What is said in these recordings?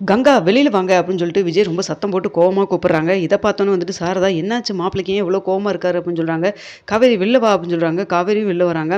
கங்கா வெளியில் வாங்க அப்படின்னு சொல்லிட்டு விஜய் ரொம்ப சத்தம் போட்டு கோவமாக கூப்பிட்றாங்க. இதை பார்த்தோன்னே வந்துட்டு சாரதா என்னாச்சு? மாப்பிளைக்கு ஏன் இவ்வளோ கோவமாக இருக்காரு அப்படின்னு சொல்கிறாங்க காவேரி வெளில வா அப்படின்னு சொல்கிறாங்க காவேரியும் வெளில வராங்க.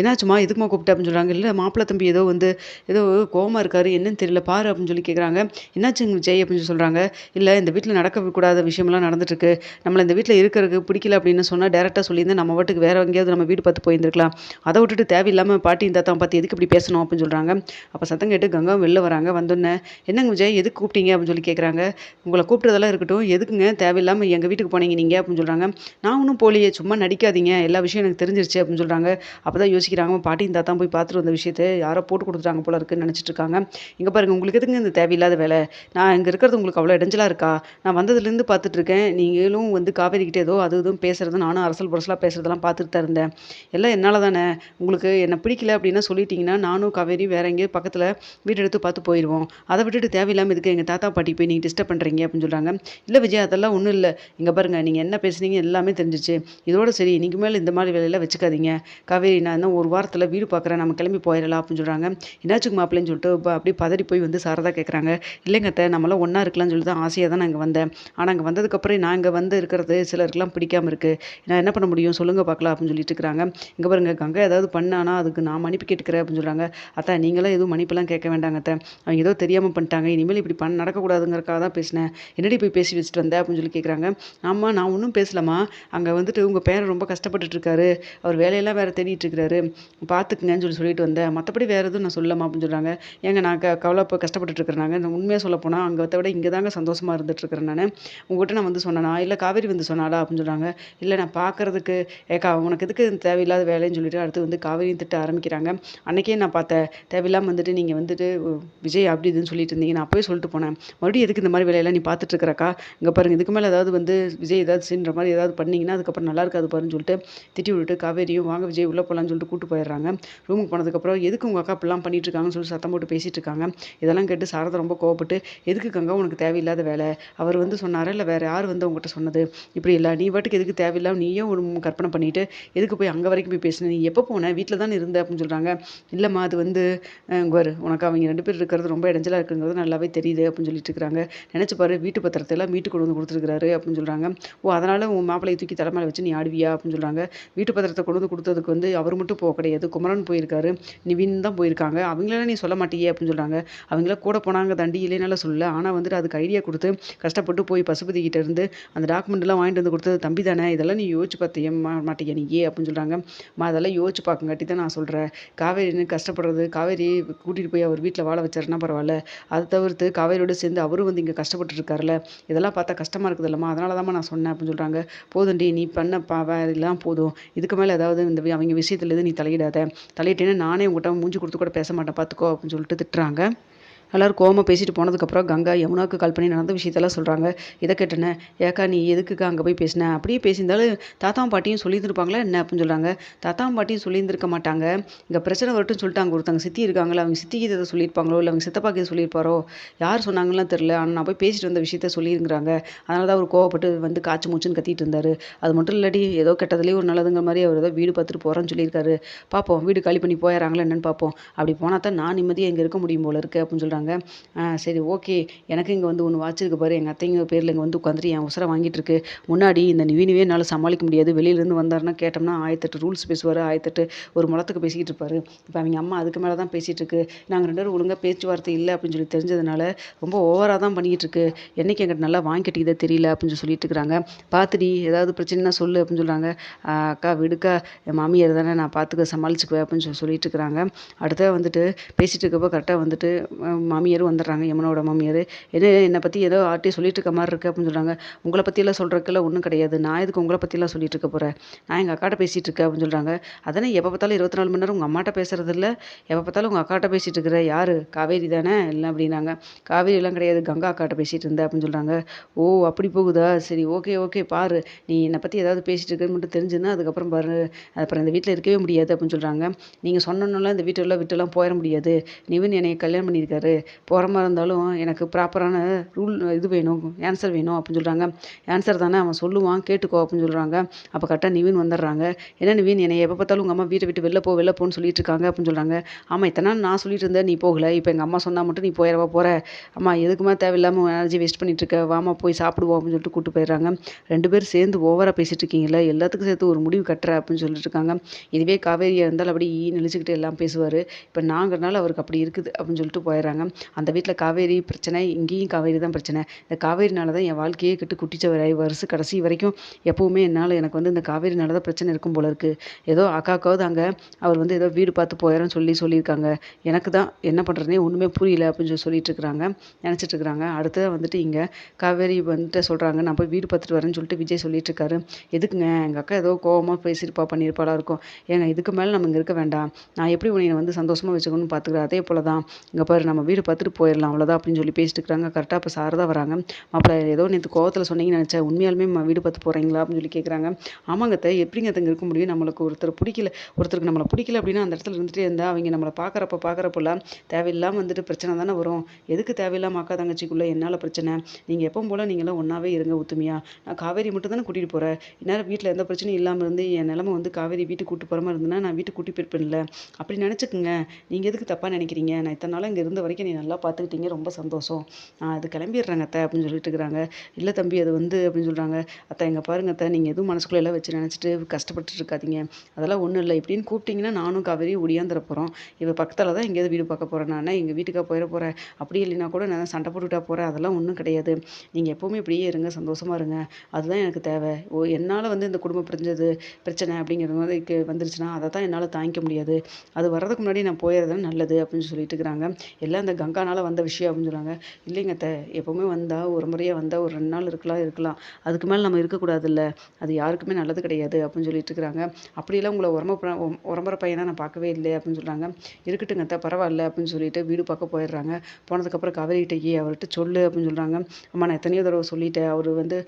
என்னாச்சுமா இதுக்குமா கூப்பிட்டு? அப்படின்னு சொல்கிறாங்க இல்லை மாப்பிள்ளை தம்பி ஏதோ வந்து ஏதோ கோவமாக இருக்காரு. என்னன்னு தெரியல. பாரு அப்படின்னு சொல்லி கேட்குறாங்க என்னாச்சுங்க விஜய்? அப்படின்னு சொல்லி சொல்கிறாங்க இல்லை இந்த வீட்டில் நடக்கக்கூடாத விஷயமெல்லாம் நடந்துட்டுருக்கு. நம்மளை இந்த வீட்டில் இருக்கிறதுக்கு பிடிக்கல அப்படின்னு சொன்னால் டேரெக்டாக சொல்லியிருந்தேன் நம்ம வாட்டுக்கு வேறு எங்கேயாவது நம்ம வீடு பார்த்து போயிருந்துருக்கலாம். அதை விட்டுட்டு தேவையில்லாமல் பாட்டி இந்த தான் பார்த்து எதுக்கு இப்படி பேசணும்? அப்படின்னு சொல்கிறாங்க அப்போ சத்தம் கேட்டு கங்காவும் வெளில வராங்க. வந்தோடனே என்னங்க விஜய்? எதுக்கு கூப்பிட்டீங்க? அப்படின்னு சொல்லி கேட்குறாங்க உங்களை கூப்பிட்டதெல்லாம் இருக்கட்டும். எதுக்குங்க? தேவையில்லாமல் எங்கள் வீட்டுக்கு போனீங்க நீங்கள் அப்படின்னு சொல்கிறாங்க நான் ஒன்றும் போலியே சும்மா நடிக்காதீங்க. எல்லா விஷயம் எனக்கு தெரிஞ்சிருச்சு. அப்படின்னு சொல்கிறாங்க அப்போ தான் யோசிக்கிறாங்க பாட்டி தாத்தா போய் பார்த்துட்டு வந்த விஷயத்தை யாரோ போட்டு கொடுத்துட்டாங்க போல இருக்குன்னு நினச்சிட்டு இருக்காங்க. இங்கே பாருங்கள் உங்களுக்கு எதுங்க இந்த தேவையில்லாத வேலை? நான் இங்கே இருக்கிறது உங்களுக்கு அவ்வளோ இடைஞ்சலாக இருக்கா? நான் வந்ததுலேருந்து பார்த்துட்டு இருக்கேன். நீங்களும் வந்து காவேரிக்கிட்டே ஏதோ அது இதுவும் பேசுறது நானும் அரசல் புரசலாக பேசுறதெல்லாம் பார்த்துட்டு தான் இருந்தேன். எல்லாம் என்னால் தானே? உங்களுக்கு என்னை பிடிக்கல அப்படின்னா சொல்லிட்டீங்கன்னா நானும் காவேரி வேற எங்கேயோ பக்கத்தில் வீடு எடுத்து பார்த்து போயிடுவோம் அதை விட்டுட்டு தேவையில்லாமல் இதுக்கு எங்கள் தாத்தா பாட்டி போய் நீங்கள் டிஸ்டர்ப் பண்ணுறீங்க அப்படின்னு சொல்கிறாங்க இல்லை விஜய் அதெல்லாம் ஒன்றும் இல்லை. இங்கே பாருங்கள் நீங்கள் என்ன பேசுனீங்க எல்லாமே தெரிஞ்சிச்சு. இதோட சரி இன்றைக்கு மேலே இந்த மாதிரி வேலையெல்லாம் வச்சுக்காதீங்க. காவேரி நான் இன்னும் ஒரு வாரத்தில் வீடு பார்க்குறேன் நம்ம கிளம்பி போயிடலாம் அப்படின்னு சொல்கிறாங்க என்னாச்சுக்கு மாப்பிள்ளைன்னு சொல்லிட்டு இப்போ அப்படியே பதறி போய் வந்து சாரதா கேட்குறாங்க இல்லைங்க அத்தை நம்மளாம் ஒன்றா இருக்கலாம்னு சொல்லி தான் ஆசையாக தான் நான் இங்கே வந்தேன். ஆனால் அங்கே வந்ததுக்கப்புறம் நான் இங்கே வந்து இருக்கிறது சிலருக்குலாம் பிடிக்காம இருக்குது நான் என்ன பண்ண முடியும்? சொல்லுங்கள் பார்க்கலாம் அப்படின்னு சொல்லிட்டு இருக்கிறாங்க. இங்கே பாருங்க கங்கை ஏதாவது பண்ணானா அதுக்கு நான் மன்னிப்பு கேட்டுக்கிறேன் அப்படின்னு சொல்கிறாங்க அத்தா நீங்களாம் எதுவும் மன்னிப்பெல்லாம் கேட்க வேண்டாங்க அத்தை. அவங்க ஏதோ தெரியாமல் பண்ணிட்டாங்க இனி இனிமேல் இப்படி பண்ண நடக்கக்கூடாதுங்கிறக்காக தான் பேசினேன். என்னடி போய் பேசி வச்சுட்டு வந்தேன் அப்படின்னு சொல்லி கேட்குறாங்க ஆமாம் நான் ஒன்றும் பேசலாமா அங்கே வந்துட்டு உங்கள் பேரன் ரொம்ப கஷ்டப்பட்டுட்டு இருக்காரு. அவர் வேலையெல்லாம் வேறு தேடிட்டு இருக்கிறாரு பார்த்துக்குங்கன்னு சொல்லி சொல்லிட்டு வந்தேன். மற்றபடி வேறு எதுவும் நான் சொல்லலாமா அப்படின்னு சொல்கிறாங்க ஏங்க நான் க கவலை இப்போ கஷ்டப்பட்டுட்டு இருக்கிறாங்க நான். உண்மையாக சொல்ல போனால் அங்கே விட இங்கே தாங்க சந்தோஷமாக இருந்துட்டுருக்கிறேன் நான். உங்கள்கிட்ட நான் வந்து சொன்னேனா? இல்லை காவேரி வந்து சொன்னாலா அப்படின்னு சொல்கிறாங்க இல்லை நான் பார்க்குறதுக்கு ஏக்கா உனக்கு எதுக்கு தேவையில்லாத வேலைன்னு சொல்லிட்டு அடுத்து வந்து காவேரியும் திட்ட ஆரம்பிக்கிறாங்க. அன்னைக்கே நான் பார்த்தேன். தேவையில்லாமல் வந்துட்டு நீங்கள் வந்துட்டு விஜய் அப்படி இதுன்னு சொல்லிட்டு இருந்தீங்க. நான் அப்போயே சொல்லிட்டு போனேன். மறுபடியும் எதுக்கு இந்த மாதிரி வேலையெல்லாம் நீ பார்த்துட்டு இருக்கிறக்கா இங்கே பாருங்கள் இதுக்கு மேலே ஏதாவது வந்து விஜய் ஏதாவது சீன்ற மாதிரி ஏதாவது பண்ணிங்கன்னா அதுக்கப்புறம் நல்லா இருக்காது பாருன்னு சொல்லிட்டு திட்டி விட்டுட்டு காவேரியும் வாங்க விஜய் உள்ளே போகலான்னு சொல்லிட்டு கூட்டு போயிடுறாங்க. ரூமுக்கு போனதுக்கப்புறம் எதுக்கு உங்கள் அக்கா இப்படிலாம் பண்ணிட்டு இருக்காங்கன்னு சொல்லி சத்தம் போட்டு பேசிட்டு இருக்காங்க. இதெல்லாம் கேட்டு சாரதா ரொம்ப கோவப்பட்டு எதுக்கு கங்கா உனக்கு தேவையில்லாத வேலை? அவர் வந்து சொன்னாரா? இல்லை வேறு யார் வந்து உங்ககிட்ட சொன்னது? இப்படி இல்லை நீ வாட்டுக்கு எதுக்கு தேவையில்லாம நீயும் ஒரு கற்பனை பண்ணிட்டு எதுக்கு போய் அங்கே வரைக்கும் போய் பேசுன? நீ எப்போ போன? வீட்டில் தான் இருந்த? அப்படின்னு சொல்கிறாங்க இல்லைம்மா அது வந்து உனக்கு அவங்க ரெண்டு பேர் இருக்கிறது ரொம்ப இடைஞ்சலாக இருக்குங்கிறது நல்லாவே தெரியுது அப்படின்னு சொல்லிட்டு இருக்கிறாங்க. நினச்சி பாரு வீட்டு பத்திரத்தை எல்லாம் வீட்டுக்கு கொண்டு வந்து கொடுத்துருக்காரு அப்படின்னு சொல்கிறாங்க ஓ அதனால் உன் மாப்பிள்ளையை தூக்கி தலைமையில் வச்சு நீ ஆடுவியா அப்படின்னு சொல்கிறாங்க வீட்டு பத்திரத்தை கொண்டு வந்து கொடுத்ததுக்கு வந்து அவர் மட்டும் போக கிடையாது. குமரன் போயிருக்காரு. நிவின் தான் போயிருக்காங்க. அவங்களெல்லாம் நீ சொல்ல மாட்டியே அப்படின்னு சொல்கிறாங்க அவங்கள கூட போனாங்க தண்டி இல்லைனால சொல்லல. ஆனால் வந்துட்டு அதுக்கு ஐடியா கொடுத்து கஷ்டப்பட்டு போய் பசுபதி கிட்ட இருந்து அந்த டாக்குமெண்ட்லாம் வாங்கிட்டு வந்து கொடுத்தது தம்பி தானே. இதெல்லாம் நீ யோசிச்சு பார்த்தியே மாட்டீங்க நீ ஏன் அப்படின்னு சொல்கிறாங்க மா அதெல்லாம் யோசிச்சு பார்க்கங்காட்டி தான் நான் சொல்கிறேன் காவேரின்னு கஷ்டப்படுறது காவேரி கூட்டிகிட்டு போய் அவர் வீட்டில் வாழ வச்சாருன்னா பரவாயில்ல. அதை தவிர்த்து காவேரியோடு சேர்ந்து அவரும் வந்து இங்கே கஷ்டப்பட்டு இருக்காருல்ல இதெல்லாம் பார்த்தா கஷ்டமாக இருக்குது இல்லைம்மா அதனால தான் நான் சொன்னேன் அப்படின்னு சொல்கிறாங்க போதும்டி நீ பண்ண பாவெல்லாம் போதும். இதுக்கு மேலே ஏதாவது இந்த அவங்க விஷயத்துல நீ தலையிடாத. தலையிட்டேன்னா நானே உங்கள்கிட்ட மூஞ்சி கொடுத்து கூட பேச மாட்டேன். பார்த்துக்கோ அப்படின்னு சொல்லிட்டு திட்டுறாங்க. எல்லாரும் கோவமா பேசிட்டு போனதுக்கப்புறம் கங்கா யமுனாவுக்கு கால் பண்ணி நடந்த விஷயத்தெல்லாம் சொல்கிறாங்க இதை கேட்டேனே ஏக்கா நீ எதுக்குக்கா அங்கே போய் பேசின? அப்படியே பேசியிருந்தாலும் தாத்தாவும் பாட்டியும் சொல்லியிருந்துருப்பாங்களா என்ன அப்படின்னு சொல்கிறாங்க தாத்தாவும் பாட்டியும் சொல்லியிருந்திருக்க மாட்டாங்க. இங்கே பிரச்சனை வரட்டும்னு சொல்லிட்டு அங்கே ஒருத்தங்க சித்தி இருக்காங்களா? அவங்க சித்தி இதை சொல்லியிருப்பாங்களோ? இல்லை அவங்க சித்தப்பாக்கு இதை சொல்லியிருப்பாரோ? யார் சொன்னாங்கலாம் தெரில ஆனால் நான் போய் பேசிட்டு வந்த விஷயத்த சொல்லியிருக்கிறாங்க. அதனால தான் அவர் கோவப்பட்டு வந்து காய்ச்சி மூச்சுன்னு கத்திட்டு இருந்தார். அது மட்டும் இல்லாட்டி ஏதோ கெட்டதுலேயே ஒரு நல்லதுங்கிற மாதிரி அவர் ஏதோ வீடு பார்த்துட்டு போகிறேன்னு சொல்லியிருக்காரு. பார்ப்போம் வீடு காலி பண்ணி போயிடறாங்களா என்னன்னு பார்ப்போம் அப்படி போனால் தான் நான் நிம்மதியாக இங்கே இருக்க முடியும் போல இருக்கு அப்படின்னு சொல்கிறாங்க சரி ஓகே. எனக்கு இங்கே வந்து ஒன்று வாட்சிருக்கு பாரு. எங்கள் அத்தைங்க பேரில் இங்கே வந்து உட்காந்துட்டு என் உசரம் வாங்கிட்டு இருக்கு. முன்னாடி இந்த நிவினுவே என்னால் சமாளிக்க முடியாது. வெளியிலேருந்து வந்தாருன்னா கேட்டோம்னா ஆயிரத்தெட்டு ரூல்ஸ் பேசுவார். ஆயிரத்தெட்டு ஒரு முளத்துக்கு பேசிக்கிட்டு இருப்பார். இப்போ அவங்க அம்மா அதுக்கு மேலே தான் பேசிகிட்டு இருக்கு. நாங்கள் ரெண்டு பேரும் ஒழுங்காக பேச்சுவார்த்தை இல்லை அப்படின்னு சொல்லி தெரிஞ்சதுனால ரொம்ப ஓவராக தான் பண்ணிக்கிட்டு இருக்கு. என்னைக்கு எங்கிட்ட நல்லா வாங்கிக்கிட்டே தெரியல அப்படின்னு சொல்லிட்டு இருக்கிறாங்க பார்த்துடி ஏதாவது பிரச்சனைனா சொல்லு அப்படின்னு சொல்கிறாங்க அக்கா விடுக்கா. என் மாமியார் தானே நான் பார்த்துக்க சமாளிச்சுக்குவேன் அப்படின்னு சொல்லி சொல்லிட்டு இருக்கிறாங்க அடுத்த வந்துட்டு பேசிகிட்டு இருக்கப்போ கரெக்டாக வந்துட்டு மாமியாரும் வந்துடுறாங்க யமுனோட மாமியார். என்ன என்னை பற்றி ஏதோ ஆர்ட்டி சொல்லிட்டு இருக்க மாதிரி இருக்குது அப்படின்னு சொல்கிறாங்க உங்களை பற்றியெல்லாம் சொல்கிறதுக்கெல்லாம் ஒன்றும் கிடையாது. நான் எதுக்கு உங்களை பற்றிலாம் சொல்லிட்டு இருக்க போகிறேன் நான் எங்கள் அக்காட்ட பேசிகிட்டு இருக்கேன் அப்படின்னு சொல்கிறாங்க அதானே எப்போ பார்த்தாலும் இருபத்தி நாலு மணி நேரம் உங்கள் அம்மாட்ட பேசுறது இல்லை. எப்போ பார்த்தாலும் உங்கள் அக்காட்ட பேசிகிட்டு இருக்கிற யார்? காவேரி தானே? இல்லை அப்படின்னாங்க. காவேரியெல்லாம் கிடையாது. கங்கா அக்காட்ட பேசிகிட்டு இருந்தேன் அப்படின்னு சொல்கிறாங்க ஓ அப்படி போகுதா? சரி ஓகே ஓகே பாரு. நீ என்னை பற்றி ஏதாவது பேசிகிட்டு இருக்கேன்னு மட்டும் தெரிஞ்சுன்னா அதுக்கப்புறம் பாரு. அப்புறம் இந்த வீட்டில் இருக்கவே முடியாது அப்படின்னு சொல்கிறாங்க நீங்கள் சொன்னோன்னெல்லாம் இந்த வீட்டெல்லாம் விட்டுலாம் போயிட முடியாது. நிவின் என்னை கல்யாணம் பண்ணியிருக்காரு. போகிற மாதிரி இருந்தாலும் எனக்கு ப்ராப்பரான ரூல் இது வேணும் ஆன்சர் வேணும் அப்படின்னு சொல்கிறாங்க ஆன்சர் தானே அவன் சொல்லுவான் கேட்டுக்கோ அப்படின்னு சொல்கிறாங்க அப்போ கரெக்டாக நிவின் வந்துடுறாங்க. என்ன நிவின்? என்னை எப்போ பார்த்தாலும் உங்கள் அம்மா வீட்டை விட்டு வெளில போ வெளில போன்னு சொல்லிட்டு இருக்காங்க அப்படின்னு சொல்கிறாங்க ஆமாம் இத்தனை நாள் நான் சொல்லிட்டு இருந்தேன் நீ போகல. இப்போ எங்கள் அம்மா சொன்னால் மட்டும் நீ போயிடவா போகிற அம்மா எதுக்குமா தேவையில்லாமல் எனர்ஜி வேஸ்ட் பண்ணிட்டு இருக்க வாமா போய் சாப்பிடுவோம் அப்படின்னு சொல்லிட்டு கூப்பிட்டு போயிடுறாங்க. ரெண்டு பேரும் சேர்ந்து ஓவராக பேசிட்டு இருக்கீங்களா எல்லாத்துக்கும் சேர்த்து ஒரு முடிவு கட்டுற அப்படின்னு சொல்லிட்டு இருக்காங்க. இதுவே காவேரியாக இருந்தால் அப்படி ஈ நினச்சிக்கிட்டு எல்லாம் பேசுவார். இப்போ நாங்கிறனால அவருக்கு அப்படி இருக்குது அப்படின்னு சொல்லிட்டு போயிடுறாங்க. அந்த வீட்டில் காவேரி பிரச்சனை இங்கேயும் காவேரி தான் பிரச்சனை. இந்த காவேரினால தான் என் வாழ்க்கையே கெட்டு குட்டிச்சவராய் வருஷம் கடைசி வரைக்கும் எப்போவுமே என்னால் எனக்கு வந்து இந்த காவேரினால தான் பிரச்சனை இருக்கும் போல இருக்குது ஏதோ அக்காக்காவது அங்கே அவர் வந்து ஏதோ வீடு பார்த்து போயிடறேன்னு சொல்லி சொல்லியிருக்காங்க. எனக்கு தான் என்ன பண்ணுறதுனே ஒன்றுமே புரியல அப்படின்னு சொல்லி சொல்லிட்டு இருக்கிறாங்க நினச்சிட்டு இருக்கிறாங்க. அடுத்ததாக வந்துட்டு இங்கே காவேரி வந்துட்டு சொல்கிறாங்க நான் போய் வீடு பார்த்துட்டு வரேன்னு சொல்லிட்டு விஜய் சொல்லிட்டு இருக்காரு. எதுக்குங்க? எங்கள் அக்கா ஏதோ கோவமாக பேசியிருப்பா பண்ணியிருப்பாளா இருக்கும். ஏங்க இதுக்கு மேலே நம்ம இங்கே இருக்க வேண்டாம். நான் எப்படி உன்னை வந்து சந்தோஷமாக வச்சுக்கணும்னு பார்த்துக்கிறேன் அதே போல் தான் இங்கே பாரு நம்ம வீடு பார்த்துட்டு போயிடலாம் அவ்வளோதான் அப்படின்னு சொல்லி பேசிட்டு இருக்கிறாங்க. கரெக்டாக இப்போ சாரதா வராங்க. மாப்பிள்ளை ஏதோ நேற்று கோவத்தில் சொன்னீங்கன்னு நினச்சேன். உண்மையாலுமே வீடு பார்த்து போகிறீங்களா அப்படின்னு சொல்லி கேட்குறாங்க ஆமாங்க அத்தை எப்படிங்க தங்க இருக்க முடியும்? நம்மளுக்கு ஒருத்தர் பிடிக்கல ஒருத்தருக்கு நம்மளை பிடிக்கல அப்படின்னா அந்த இடத்துல இருந்துகிட்டே இருந்தால் அவங்க நம்மளை பார்க்குறப்ப பார்க்குறப்பெல்லாம் தேவையில்லாமல் வந்துட்டு பிரச்சனை தானே வரும். எதுக்கு தேவையில்லாமல் அக்கா தங்கச்சிக்குள்ளே என்னால் பிரச்சனை? நீங்கள் எப்போ போல் நீங்களாம் ஒன்றாவே இருங்க ஒத்துமையா. நான் காவேரி மட்டும் தானே கூட்டிகிட்டு போகிறேன் இந்நேரம் வீட்டில் எந்த பிரச்சனையும் இல்லாமல் இருந்து என் நிலமை வந்து காவேரி வீட்டுக்கு கூட்டு போகிற மாதிரி இருந்ததுன்னா நான் வீட்டுக்கு கூட்டி போயிருப்பேன்ல. அப்படி நினச்சிக்கோங்க. நீங்கள் எதுக்கு தப்பாக நினைக்கிறீங்க? நான் இத்தனை நாளாக இங்கே இருந்த வரைக்கும் நீ நல்லா பார்த்துக்கிட்டீங்க ரொம்ப சந்தோஷம். நான் அது கிளம்பிடுறேங்க அத்தை அப்படின்னு சொல்லிட்டு இருக்கிறாங்க. இல்லை தம்பி அது வந்து அப்படின்னு சொல்கிறாங்க அத்தை எங்கள் பாருங்க அத்தை நீங்கள் எதுவும் மனசுக்குள்ளே எல்லாம் வச்சு நினச்சிட்டு கஷ்டப்பட்டு இருக்காதீங்க. அதெல்லாம் ஒன்றும் இல்லை. இப்படின்னு கூப்பிட்டிங்கன்னா நானும் காவேரி ஒடியாந்துட போகிறோம் இவள் பக்கத்தில் தான் எங்கேயாவது வீடு பார்க்க போகிறேன் நான் எங்கள் வீட்டுக்காக போயிட போகிறேன் அப்படி இல்லைன்னா கூட நான் சண்டை போட்டுக்கிட்டா போகிறேன் அதெல்லாம் ஒன்றும் கிடையாது. நீங்கள் எப்போவுமே இப்படியே இருங்க சந்தோஷமாக இருங்க. அதுதான் எனக்கு தேவை. ஓ என்னால் வந்து இந்த குடும்பம் பிரிஞ்சது பிரச்சனை அப்படிங்கிற மாதிரி வந்துருச்சுன்னா அதை தான் என்னால் தாங்கிக்க முடியாது. அது வர்றதுக்கு முன்னாடி நான் போயிடுறது நல்லது அப்படின்னு சொல்லிட்டு இருக்கிறாங்க. எல்லாம் அந்த கங்கானால் வந்த விஷயம் அப்படின்னு சொல்கிறாங்க இல்லைங்க அத்தை எப்போவுமே வந்தால் ஒரு முறையாக வந்தால் ஒரு ரெண்டு நாள் இருக்கலாம் இருக்கலாம். அதுக்கு மேலே நம்ம இருக்கக்கூடாதுல்ல. அது யாருக்குமே நல்லது கிடையாது அப்படின்னு சொல்லிட்டு இருக்கிறாங்க. அப்படியெல்லாம் உங்களை உரம்ப உரம்புற பையனாக நான் பார்க்கவே இல்லை அப்படின்னு சொல்கிறாங்க இருக்கட்டுங்க அத்தை பரவாயில்ல அப்படின்னு சொல்லிட்டு வீடு பார்க்க போயிடுறாங்க. போனதுக்கப்புறம் கவரிகிட்டயே அவர்கிட்ட சொல்லு அப்படின்னு சொல்கிறாங்க அம்மா நான் எத்தனையோ தடவை சொல்லிட்டேன். அவர் வந்து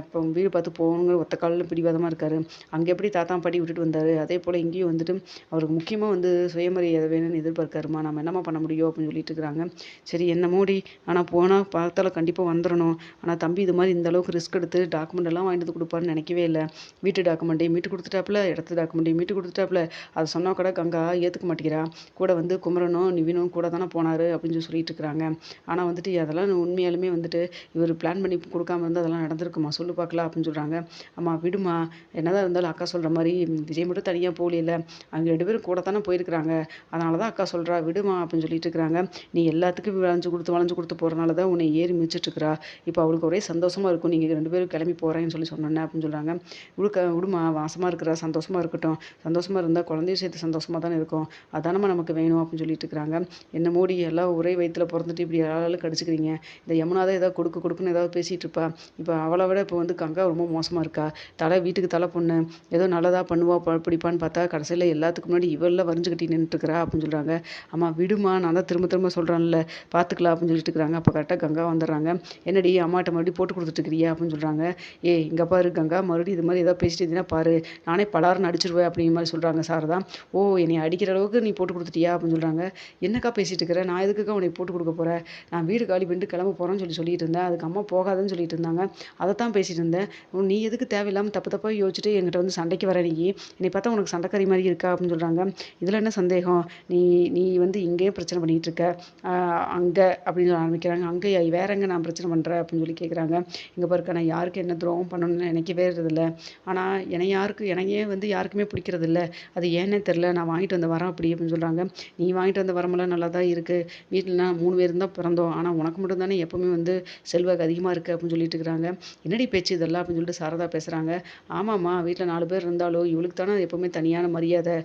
இப்போ வீடு பார்த்து போகணுங்கிற ஒத்த காலில் பிடிவாதமாக இருக்காரு. அங்கே எப்படி தாத்தா பாட்டி விட்டுட்டு வந்தார்? அதே போல் இங்கேயும் வந்துட்டு அவருக்கு முக்கியமாக வந்து சுயமரியாதை வேணும்னு எதிர்பார்க்காருமா? நம்ம என்னம்மா பண்ண முடியும்? அப்படின்னு சொல்லிட்டு வச்சுருக்குறாங்க சரி என்ன மூடி? ஆனால் போனால் பார்த்தால கண்டிப்பாக வந்துடணும் ஆனால் தம்பி இது மாதிரி இந்த அளவுக்கு ரிஸ்க் எடுத்து டாக்குமெண்ட் எல்லாம் வாங்கிட்டு வந்து கொடுப்பாருன்னு நினைக்கவே இல்லை. வீட்டு டாக்குமெண்ட்டையும் மீட்டு கொடுத்துட்டாப்புல இடத்து டாக்குமெண்ட்டையும் மீட்டு கொடுத்துட்டாப்புல. அதை சொன்னால் கூட கங்கா ஏற்றுக்க மாட்டேங்கிறா. கூட வந்து குமரனும் நிவினும் கூட தானே போனார் அப்படின்னு சொல்லி சொல்லிட்டு இருக்கிறாங்க ஆனால் வந்துட்டு அதெல்லாம் உண்மையாலுமே வந்துட்டு இவர் பிளான் பண்ணி கொடுக்காம இருந்து அதெல்லாம் நடந்திருக்குமா? சொல்லு பார்க்கலாம் அப்படின்னு சொல்கிறாங்க அம்மா விடுமா என்னதான் இருந்தாலும் அக்கா சொல்கிற மாதிரி விஜய் மட்டும் தனியாக போகல அவங்க ரெண்டு பேரும் கூட தானே போயிருக்கிறாங்க. அதனால தான் அக்கா சொல்கிறா விடுமா அப்படின்னு சொல்லிட்டு இருக்கிறாங்க நீ எல்லாத்துக்கும் வளைஞ்சு கொடுத்து வளைஞ்சு கொடுத்து போகிறனால தான் உன்னை ஏறி மிதிச்சிட்டு இப்போ அவளுக்கு ஒரே சந்தோஷமாக இருக்கும். நீங்கள் ரெண்டு பேரும் கிளம்பி போகிறேன்னு சொல்லி சொன்னோன்னே அப்படின்னு சொல்கிறாங்க விடுக்க விடுமா வாசமாக இருக்கிறா. சந்தோஷமாக இருக்கட்டும். சந்தோஷமாக இருந்தால் குழந்தையும் சேர்த்து சந்தோஷமாக தானே இருக்கும். அதானம்மா நமக்கு வேணும் அப்படின்னு சொல்லிட்டு இருக்கிறாங்க என்ன மூடி எல்லாம் ஒரே வயிற்றில் பிறந்துட்டு இப்படி யாராலும் கடிச்சிக்கிறீங்க. இந்த யமுனா தான் ஏதாவது கொடுக்க கொடுக்குன்னு ஏதாவது பேசிகிட்டு இருப்பா. இப்போ அவளை விட இப்போ வந்து கங்கா ரொம்ப மோசமாக இருக்கா. தலை வீட்டுக்கு தலை பொண்ணு. ஏதோ நல்லதாக பண்ணுவா பிடிப்பான்னு பார்த்தா கடைசியில் எல்லாத்துக்கு முன்னாடி இவெல்லாம் வரைஞ்சு கட்டி நின்றுட்டுருக்கிறா அப்படின்னு சொல்கிறாங்க அம்மா விடுமா நான் தான் திரும்ப திரும்ப சொல்கிறான்ல பார்த்துக்கலாம் அப்படின்னு சொல்லிட்டு இருக்கிறாங்க. அப்போ கரெக்டாக கங்கா வந்துடுறாங்க. என்னடி அம்மாட்ட மறுபடியும் போட்டு கொடுத்துட்டுருக்கிறியா அப்படின்னு சொல்கிறாங்க ஏ இங்கே பாரு கங்கா மறுபடியும் இது மாதிரி ஏதாவது பேசிட்டு இருந்தீங்கன்னா பாரு நானே பலாரம் அடிச்சிருவேன் அப்படிங்கிற மாதிரி சொல்கிறாங்க சாரதா. ஓ என்னை அடிக்கிற அளவுக்கு நீ போட்டு கொடுத்துட்டியா? அப்படின்னு சொல்கிறாங்க என்னக்கா பேசிட்டு இருக்கிற? நான் எதுக்குக்கா உனக்கு போட்டு கொடுக்க போகிறேன் நான் வீடு காலி பண்ணிட்டு கிளம்ப போகிறேன்னு சொல்லி சொல்லிட்டு இருந்தேன். அதுக்கு அம்மா போகாதுன்னு சொல்லிட்டு இருந்தாங்க. அதை தான் பேசிட்டு இருந்தேன். உன் நீ எதுக்கு தேவையில்லாமல் தப்பு தப்பாக யோசிச்சுட்டு என்கிட்ட வந்து சண்டைக்கு வர நீ? என்னை பார்த்தா உனக்கு சண்டைக்கறி மாதிரி இருக்கா? அப்படின்னு சொல்கிறாங்க இதில் என்ன சந்தேகம்? நீ நீ வந்து இங்கேயே பிரச்சனை பண்ணிகிட்டு இருக்க. அங்கே அப்படின்னு சொல்ல ஆரம்பிக்கிறாங்க. அங்கே வேற எங்கே நான் பிரச்சனை பண்ணுறேன் அப்படின்னு சொல்லி கேட்குறாங்க இங்கே பாருக்க நான் யாருக்கு என்ன துரோகம் பண்ணணும்னு நினைக்கவே இருக்கிறதில்ல ஆனால் என்னை யாருக்கு எனக்கே வந்து யாருக்குமே பிடிக்கிறது இல்லை அது ஏன்னே தெரில நான் வாங்கிட்டு வந்த வரம் அப்படி அப்படின்னு சொல்கிறாங்க நீ வாங்கிட்டு வந்த வரமெல்லாம் நல்லா தான் இருக்குது வீட்டில் நான் மூணு பேர் தான் பிறந்தோம். ஆனால் உனக்கு மட்டும் தானே எப்போவுமே வந்து செல்வாக்கு அதிகமாக இருக்குது அப்படின்னு சொல்லிட்டு இருக்கிறாங்க. என்னடி பேச்சு இதெல்லாம் அப்படின்னு சொல்லிட்டு சாரதா பேசுகிறாங்க ஆமாம்மா வீட்டில் நாலு பேர் இருந்தாலும் இவளுக்கு தானே எப்போவுமே தனியான மரியாதை.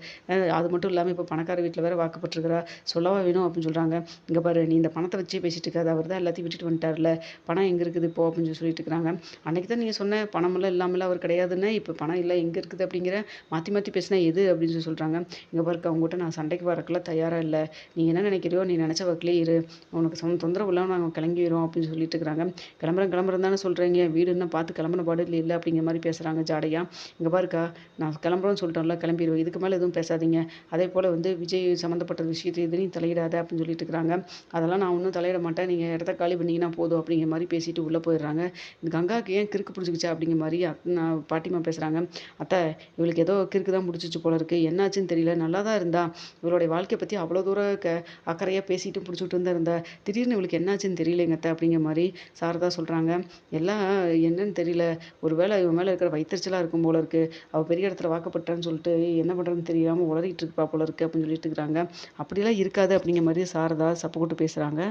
அது மட்டும் இல்லாமல் இப்போ பணக்கார வீட்டில் வேறு வாக்கப்பட்டிருக்கிறா. சொல்லவா வேணும் அப்படின்னு சொல்கிறாங்க இங்கே பாரு நீ இந்த பணத்தை வச்சே பேசிட்டு இருக்காது அவர் தான் எல்லாத்தையும் விட்டுட்டு வந்துட்டார்ல பணம் எங்கே இருக்குது இப்போ அப்படின்னு சொல்லி சொல்லிட்டு இருக்கிறாங்க அன்னைக்கு தான் நீங்கள் சொன்ன பணமெல்லாம் இல்லாமல் அவர் கிடையாதுன்னு இப்போ பணம் இல்லை எங்கே இருக்குது அப்படிங்கிற மாற்றி மாற்றி பேசினா எது அப்படின்னு சொல்லி சொல்கிறாங்க இங்கே பாருக்க அவங்ககிட்ட நான் சண்டைக்கு வரக்கெல்லாம் தயாராக இல்லை. நீ என்ன நினைக்கிறியோ நீ நினச்ச வக்கிலே இரு. உனக்கு சொந்த தொந்தரவு இல்லாமல் நாங்கள் கிளம்பிடுறோம் அப்படின்னு சொல்லிட்டு இருக்கிறாங்க கிளம்புறேன் கிளம்புறேன் தானே சொல்கிறீங்க வீடு இன்னும் பார்த்து கிளம்புன பாடு இல்லை இல்லை அப்படிங்கிற மாதிரி பேசுகிறாங்க ஜாடையா. இங்கே பாருக்கா நான் கிளம்புறோன்னு சொல்லிட்டோம்ல கிளம்பிடுவோம் இதுக்கு மேலே எதுவும் பேசாதீங்க. அதே போல் வந்து விஜய் சம்மந்தப்பட்ட விஷயத்தை எதுலையும் தலையிடாத அப்படின்னு சொல்லிட்டு இருக்கிறாங்க இருக்கிறாங்க அதெல்லாம் நான் ஒன்றும் தலையிட மாட்டேன். நீங்கள் இடத்த காலி பண்ணிங்கன்னா போதும் அப்படிங்கிற மாதிரி பேசிட்டு உள்ளே போயிடுறாங்க. இந்த கங்காவுக்கு ஏன் கிறுக்கு பிடிச்சிக்கிச்சா அப்படிங்கிற மாதிரி அக் நான் பாட்டிமா பேசுகிறாங்க அத்தை இவளுக்கு ஏதோ கிறுக்கு தான் பிடிச்சிச்சு போல இருக்குது என்னாச்சுன்னு தெரியல. நல்லா தான் இருந்தா இவளுடைய வாழ்க்கையை பற்றி அவ்வளோ தூரம் க அக்கறையாக பேசிட்டு பிடிச்சிட்டு இருந்தா இருந்தா. திடீர்னு இவளுக்கு என்னாச்சுன்னு தெரியலைங்க அத்தை அப்படிங்கிற மாதிரி சாரதா சொல்கிறாங்க எல்லாம் என்னன்னு தெரியல. ஒருவேளை இவன் மேலே இருக்கிற வைத்தறிச்சலாக இருக்கும் போல இருக்குது அவள் பெரிய இடத்துல வாக்கப்பட்டான்னு சொல்லிட்டு என்ன பண்ணுறதுன்னு தெரியாமல் உளறிட்டு இருப்பா போல இருக்குது அப்படின்னு சொல்லிட்டு இருக்கிறாங்க. அப்படிலாம் இருக்காது அப்படிங்கிற மாதிரி சாரதா ஏதாவது போட்டு பேசுகிறாங்க